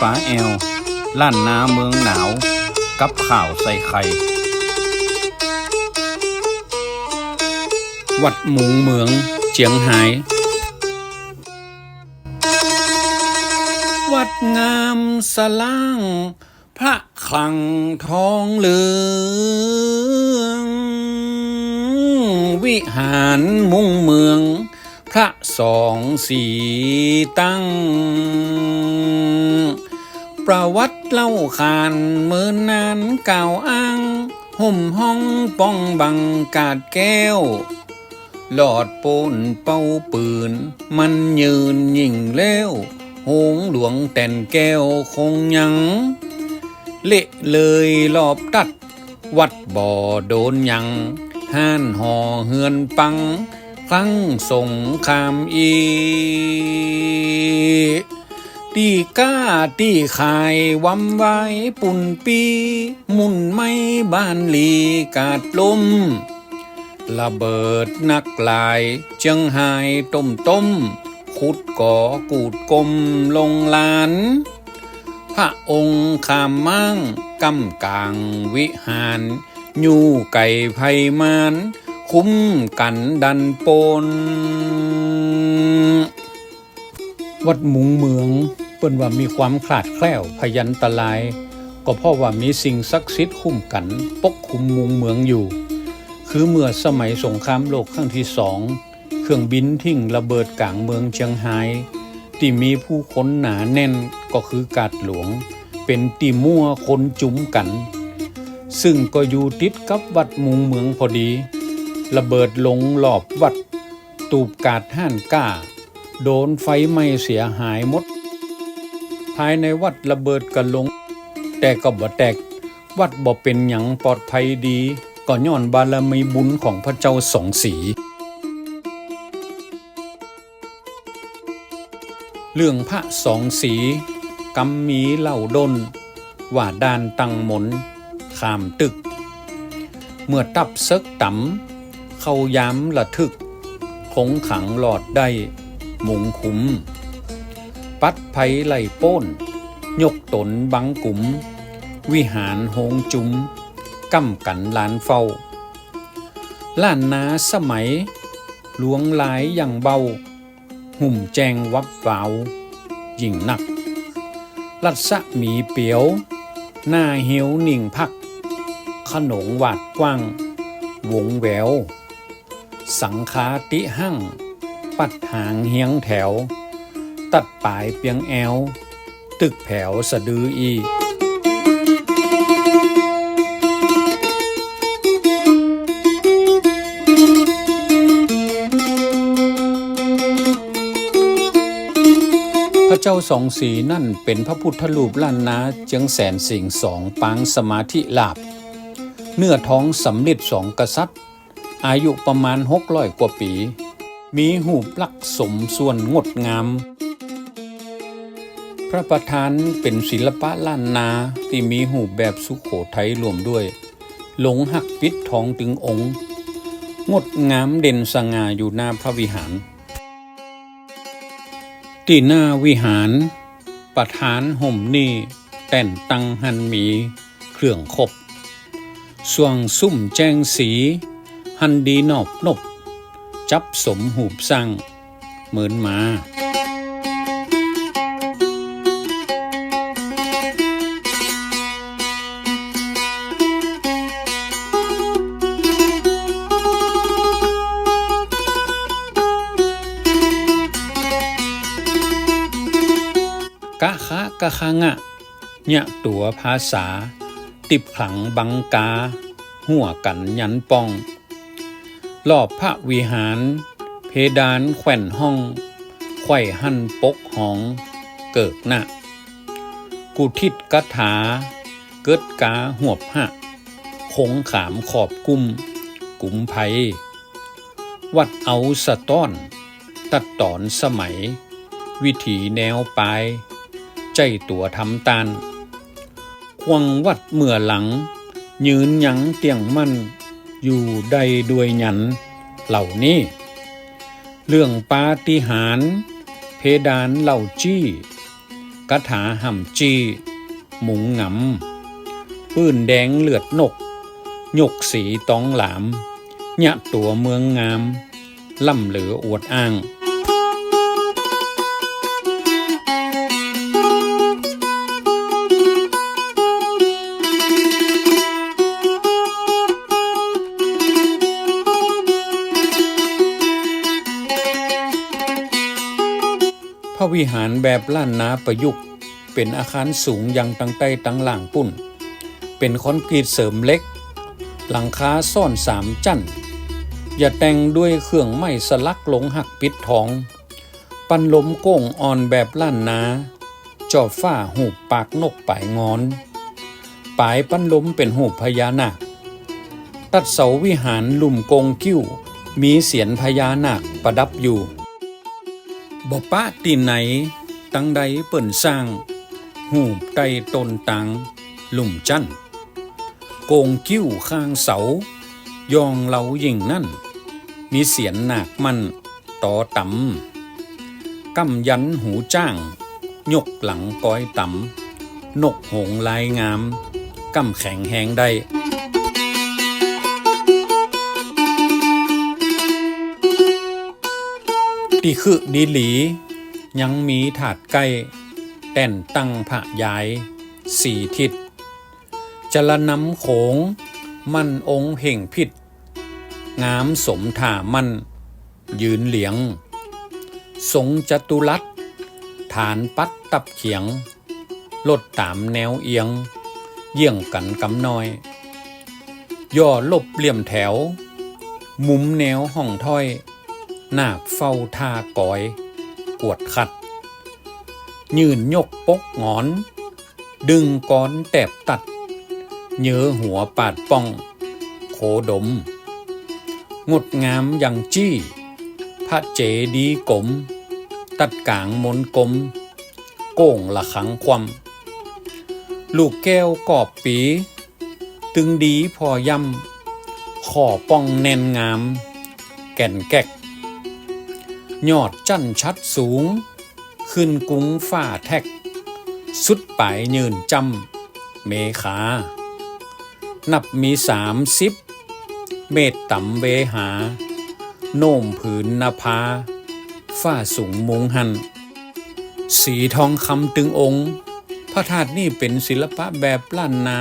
ปลาแอลล้านนาเมืองหนาว กับข่าวใส่ไข่วัดหมูเมืองเจียงไฮ้วัดงามสล่าง พระคลังทองเหลือง วิหารมุงเมือง พระสองสีตั้ง ประวัติเล่าขานเมื่อนานเก่าอ้าง ห่มห้องป้องบังกาดแก้ว หลอดปูนเป้าปืน มันยืนยิ่งเล้วหงหลวงแต่นแก้วคงยัง เละเลยรอบตัด วัดบ่อโดนยัง ห้านห่อเฮือนปัง ครั้งสงครามอีตีก้าตีขายวัำไว้ปุ่นปีมุนไม่บ้านลีกาดลมระเบิดนักลายเจียงไายต้มต้มขุดก่อกูดกลมลงลาน พระองค์ขามมั่งกำกลางวิหารยู่ไก่ไพมาน คุ้มกันดันปน วัดมุงเมืองเปิ้นว่ามีความขลาดแคล้วพยันตราย ก็เพราะว่ามีสิ่งศักดิ์สิทธิ์คุ้มกันปกคุมมุงเมืองอยู่ คือเมื่อสมัยสงครามโลกครั้งที่สองเครื่องบินทิ้งระเบิดกลางเมืองเชียงไฮ้ที่มีผู้คนหนาแน่นก็คือกาดหลวง เป็นตีมั่วคนจุ้มกัน ซึ่งก็อยู่ติดกับวัดมุงเมืองพอดี ระเบิดลงหลอบวัด ตูบกาดห้านก้า โดนไฟไหม้เสียหายหมด ภายในวัดระเบิดกันลง แต่ก็บ่แตก วัดบ่เป็นหยังปลอดภัยดีก็ย้อนบารมีบุญของพระเจ้าสองสี เรื่องพระสองสีกำมีเหล่าดนว่าดานตังหมนขามตึก เมื่อตับเซิกตำ เขาย้ำระทึก คงขังหลอดได้หมุงคุม ปัดไผไหลโป้น ยกตนบังกุม วิหารโฮงจุ้มก้ำกันลานเฝ้า ล้านนาสมัย หลวงหลายอย่างเบา หุ่มแจงวับวาวยิ่งนัก ลัดสะหมีเปียว หน้าเหียวหนิ่งพัก ขนงหวาดกว้าง วงแวว สังคาติหั่ง ปัดหางเฮียงแถว ตัดปลายเปียงแอว ตึกแผวสะดืออีพระเจ้าสองสีนั่นเป็นพระพุทธรูปล้านนาเจียงแสนสิงสองปางสมาธิลาบ เนื้อท้องสำเร็จสองกษัตริย์ อายุประมาณหกร้อยกว่าปี มีหูปลักสมส่วนงดงาม พระประธานเป็นศิลปะล้านนาที่มีหูแบบสุขโขทัยรวมด้วย หลงหักปิดทองตึงองค์ งดงามเด่นสง่าอยู่หน้าพระวิหาร ที่หน้าวิหาร ประธานห่มนี่แต่นตังหันมี เครื่องคบสวงซุ่มแจ้งสี หันดีนอบนบ จับสมหูบสั่งเหมือนหมากะคะกะคะงะเนี่ยตัวภาษา ติบขังบังกา หัวกันยันปอง รอบพระวิหาร เพดานแขวนห้อง ไข่หั่นปกหองเกิกหนะกุทิศกถา เกิดกาหวบหะคงขามขอบกุ้ม กุมไพวัดเอาสะต้อน ตัดตอนสมัย วิถีแนวปลาย ใจตัวทำตานควงวัดเมื่อหลัง ยืนยังเตียงมั่น อยู่ใดด้วยหยันเหล่านี้ เรื่องปาฏิหาริย์เพดานเหล่าจี้กกระถาห่ำจี้หมุงหงำปื้นแดงเลือดนกหยกสีตองหลามยะตัวเมืองงาม ล่ำเหลืออวดอ้าง ระวิหารแบบล้านนาประยุกต์ เป็นอาคารสูงยังตั้งใต้ตั้งหล่างปุ่น เป็นคอนกรีตเสริมเล็ก หลังคาซ่อนสามจั่นอย่าแต่งด้วยเครื่องไม้สลักหลงหักปิดทอง ปันลมโก้งอ่อนแบบล้านนาจอบฝ้าหูปากนกป่ายงอน ปลายปันล้มเป็นหูพญานาค ตัดเสาวิหารลุ่มกงกิ้ว มีเสียนพญานาคประดับอยู่ บ่ปะตีไหน ตั้งใดเปิ่นสร้าง หูบใต้ต้นตังลุ่มจันโกงกิ้วข้างเสา ยองเหลายิ่งนั่น มีเสียนหนักมันต่อต่ำกำยันหูจ้าง ยกหลังก้อยต่ำนกหงลายงามกำแข็งแหงได้ ที่คือดีหลี ยังมีถาดไก่แต่นตั้งพระยายสี่ทิศจละน้ำโขง มันองค์เห่งพิษงามสมถ่ามันยืนเหลียง สงจตุรัสฐานปัดตับเขียง ลดตามแนวเอียง เยี่ยงกันกำน้อย ย่อลบเหลี่ยมแถว มุมแนวห้องถ้อย นาคเฝ้าท่ากอย กวดขัด ยืนยกปกงอน ดึงก้อนแตบตัด เยื้อหัวปาดป้อง โคดม งดงามอย่างจี้ พระเจดีกลม ตัดกลางมนกลม โก่งละขังความลูกแก้วกอบปี ตึงดีพอย่ำขอป้องแน่นงาม แก่นแกก ยอดจันชัดสูง ขึ้นกุ้งฝ้าแท็ก สุดปลายยืนจำเมขา นับมีสามสิบเมตต่ำเวหา โน่มผืนนภาฝ้าสูงมุงหัน สีทองคำตึงองค์ พระธาตุนี่เป็นศิลปะแบบล้านนา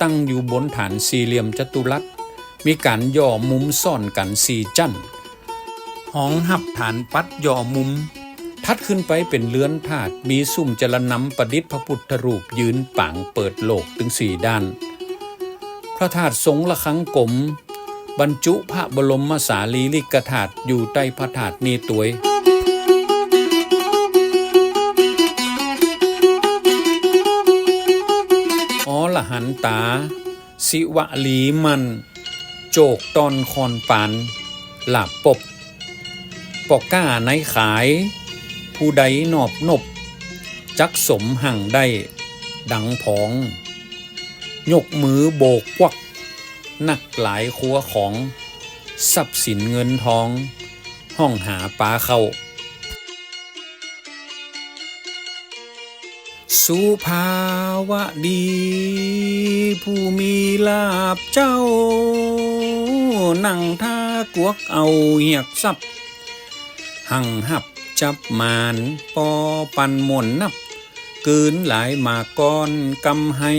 ตั้งอยู่บนฐานสี่เหลี่ยมจัตุรัส มีการย่อมุมซ่อนกันสี่จั่น ห้องหับฐานปัดย่อมุม ทัดขึ้นไปเป็นเลื้อนถาดมีสุ่มจรนำประดิษฐ์พระพุทธรูปยืนปางเปิดโลกถึงสี่ด้าน พระธาตุทรงละครังกลม บรรจุพระบรมสารีริกธาตุอยู่ใต้พระธาตุนี้ตัวยอ๋อละหันตา สิวะลีมัน โจกตอนคอนปานหลับปบ ปอกก้าในขาย ผู้ใดนอบนบ จักสมหั่งได้ ดังผอง ยกมือโบกควักนักหลายครัวของทรัพย์สินเงินทอง ห้องหาปลาเข้า สุภาวะดี ผู้มีลาบเจ้า นั่งท่ากวกเอาเหียกซับ หังหับจับมานปอปันหมนนับกืนหลายมาก้อนกำให้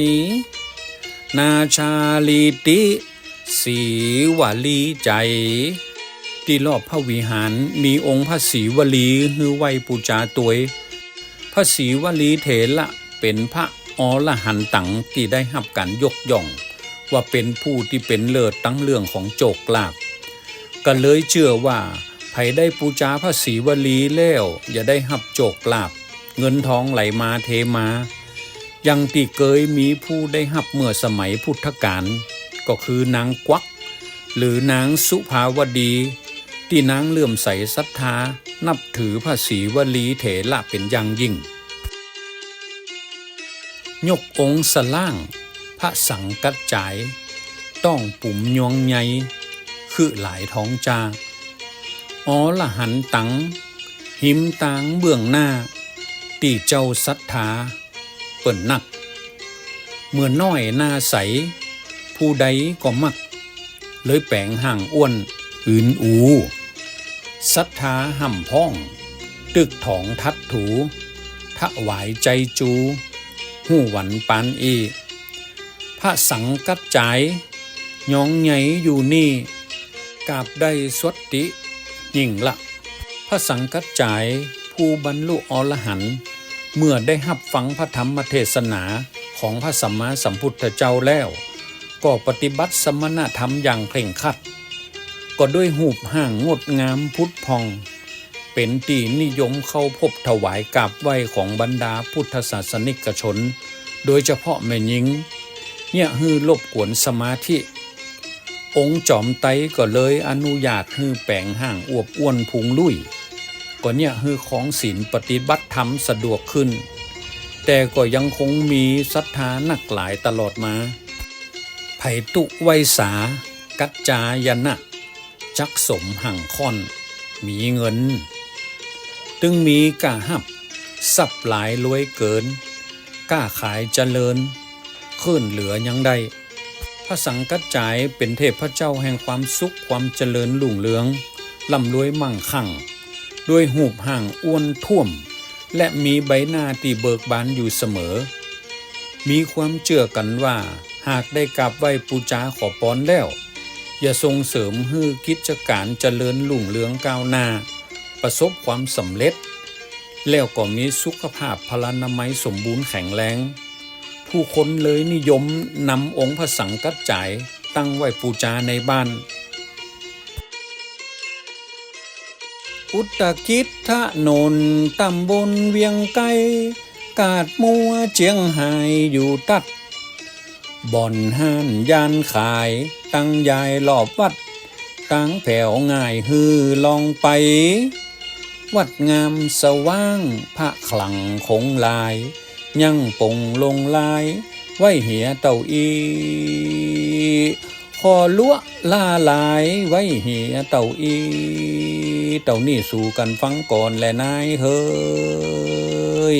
นาชาลีติสีวลีใจที่รอบพระวิหารมีองค์พระศรีวลีฮือไวปูจาตวยพระศรีวลีเถระเป็นพระอรหันตังที่ได้รับการยกย่อง ว่าเป็นผู้ที่เป็นเลิศตั้งเรื่องของโจกลาบก็เลยเชื่อว่า ไผได้ปูจาพระศรีวลีแล้วอย่าได้หับโจกลาบ เงินทองไหลมาเทมายังที่เคยมีผู้ได้หับเมื่อสมัยพุทธกาลก็คือนางกวัก หรือนางสุภาวดี ที่นางเลื่อมใสศรัทธานับถือพระศรีวลีเถระเป็นอย่างยิ่ง ยกองค์สล่าง พระสังกัดจาย ต้องปุ่มยวงใหญ่คือหลายท้องจาอ๋ อละหันตัง หิมตางเบื้องหน้า ตีเจ้าศรัทธา เปิ่นนัก เมื่อน้อยหน้าใส ผู้ใดก็มัก เลยแปลงห่างอ้วนอื่นอูศรัทธาห่ำพ้อง ตึกถองทัดถูทะหวายใจจูหู้หวันปานอีพระสังกัดจายยองใหญ่อยู่นี่ กาบได้สวดติ ยิ่งละพระสังกัจจายผู้บรรลุอรหันต์เมื่อได้หับฟังพระธรรมเทศนาของพระสัมมาสัมพุทธเจ้าแล้ว ก็ปฏิบัติสมณธรรมอย่างเคร่งครัด ก็ด้วยหูบห่างงดงามพุทธพอง เป็นตีนิยมเข้าพบถวายกราบไหว้ของบรรดาพุทธศาสนิกชน โดยเฉพาะแม่หญิงเนี่ยฮือลบกวนสมาธิ องค์จอมไตก็เลยอนุญาตให้แปลงห่างอวบอ้วนพุงลุยก็เนี่ยฮือของศีลปฏิบัติธรรมสะดวกขึ้น แต่ก็ยังคงมีศรัทธาหนักหลายตลอดมา ไผตุไวสา กัจจายนะจักสมห่างค่อน มีเงิน ตึงมีกล้าหับ สับหลายรวยเกิน กล้าขายเจริญ ขึ้นเหลือยังได้ ระสังกัจจายเป็นเทพพระเจ้าแห่งความสุขความเจริญรุ่งเรืองร่ำรวยมั่งคั่ง ด้วยหูบห่างอ้วนท่วม และมีใบหน้าที่เบิกบานอยู่เสมอ มีความเชื่อกันว่า หากได้กราบไหว้ปูจาขอปอนแล้ว อย่าส่งเสริมให้กิจการเจริญรุ่งเรืองก้าวหน้า ประสบความสำเร็จ แล้วก็มีสุขภาพพลานามัยสมบูรณ์แข็งแรง ผู้คนเลยนิยมนำองค์พระสังกัจจายตั้งไว้ปูจาในบ้าน อุตกิจทะนนตำบลเวียงไกลกาดมัวเจียงหายอยู่ตัด บ่อนห้านยานขายตั้งยายรอบวัด ตั้งแผวง่ายฮือลองไป วัดงามสว่างพระขลังคงลาย ยังปงลงลาย ไว้เหียเต่าอีคอลัวลาลายไว้เหียเต่าอีเต่านี่สู่กันฟังก่อนและนายเฮ้ย